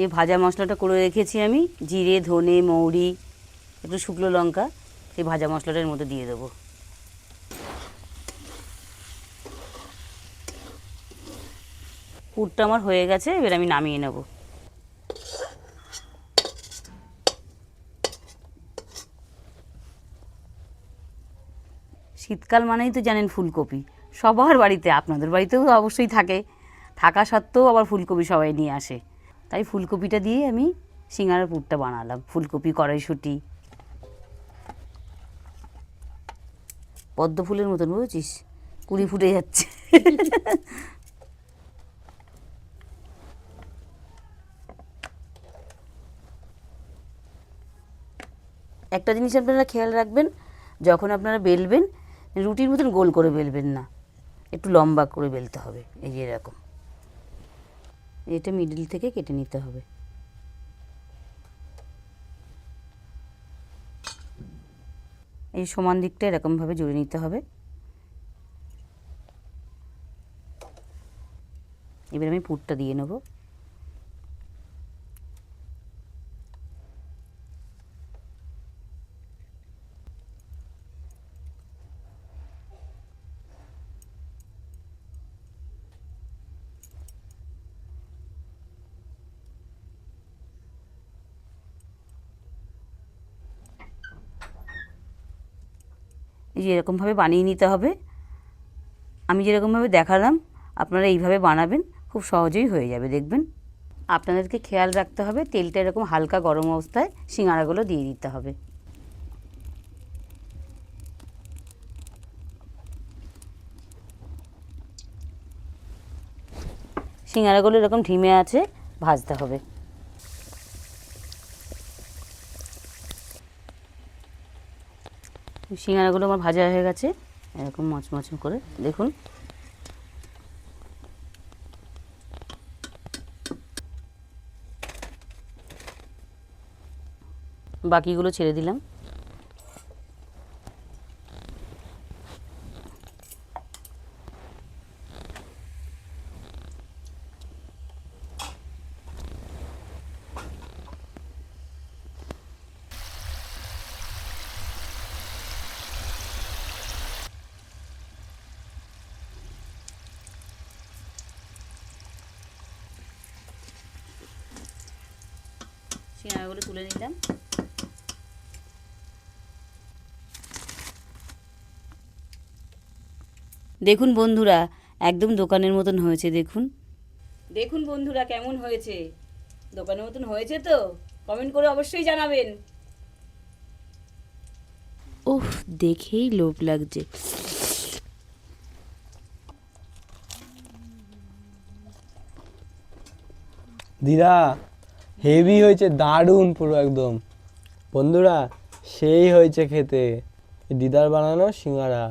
এই ভাজা মশলাটা করে রেখেছি আমি। জিরে, ধনে, মৌরি, একটু শুকনো লঙ্কা, সেই ভাজা মশলাটার মধ্যে দিয়ে দেবো। পুরটা আমার হয়ে গেছে, এবার আমি নামিয়ে নেব। শীতকাল মানেই তো জানেন ফুলকপি। সবার বাড়িতে, আপনাদের বাড়িতেও অবশ্যই থাকে। থাকা সত্ত্বেও আবার ফুলকপি সবাই নিয়ে আসে। তাই ফুলকপিটা দিয়ে আমি সিঙ্গারার পুরটা বানালাম, ফুলকপি, কড়াইশুঁটি। পদ্ম ফুলের মতন বুঝেছিস? কুড়ি ফুটে যাচ্ছে। একটা জিনিস আপনারা খেয়াল রাখবেন, যখন আপনারা বেলবেন, রুটির মতন গোল করে বেলবেন না। একটু লম্বা করে বেলতে হবে, এই যে এরকম। এটা মিডিল থেকে কেটে নিতে হবে। এই সমান দিকটা এরকমভাবে জুড়ে নিতে হবে। এবার আমি পুরটা দিয়ে নেব। যে এরকমভাবে বানিয়ে নিতে হবে। আমি যেরকমভাবে দেখালাম, আপনারা এইভাবে বানাবেন, খুব সহজেই হয়ে যাবে, দেখবেন। আপনাদেরকে খেয়াল রাখতে হবে, তেলটা এরকম হালকা গরম অবস্থায় সিঙ্গারাগুলো দিয়ে দিতে হবে। সিঙ্গারাগুলো এরকম ঢিমে আছে, ভাজতে হবে। সিঙ্গারাগুলো আমার ভাজা হয়ে গেছে। এরকম মচমচ করে। দেখুন। বাকিগুলো ছেড়ে দিলাম। সিঙ্গারাগুলো তুলে নিলাম। দেখুন বন্ধুরা একদম দোকানের মতন হয়েছে দেখুন। দেখুন বন্ধুরা কেমন হয়েছে? দোকানের মতন হয়েছে তো? কমেন্ট করে অবশ্যই জানাবেন। উফ দেখেই লোভ লাগছে। দিদা হেভি হয়েছে দারুণ পুরো একদম। বন্ধুরা সেই হয়েছে খেতে। দিদার বানানো সিঙ্গারা।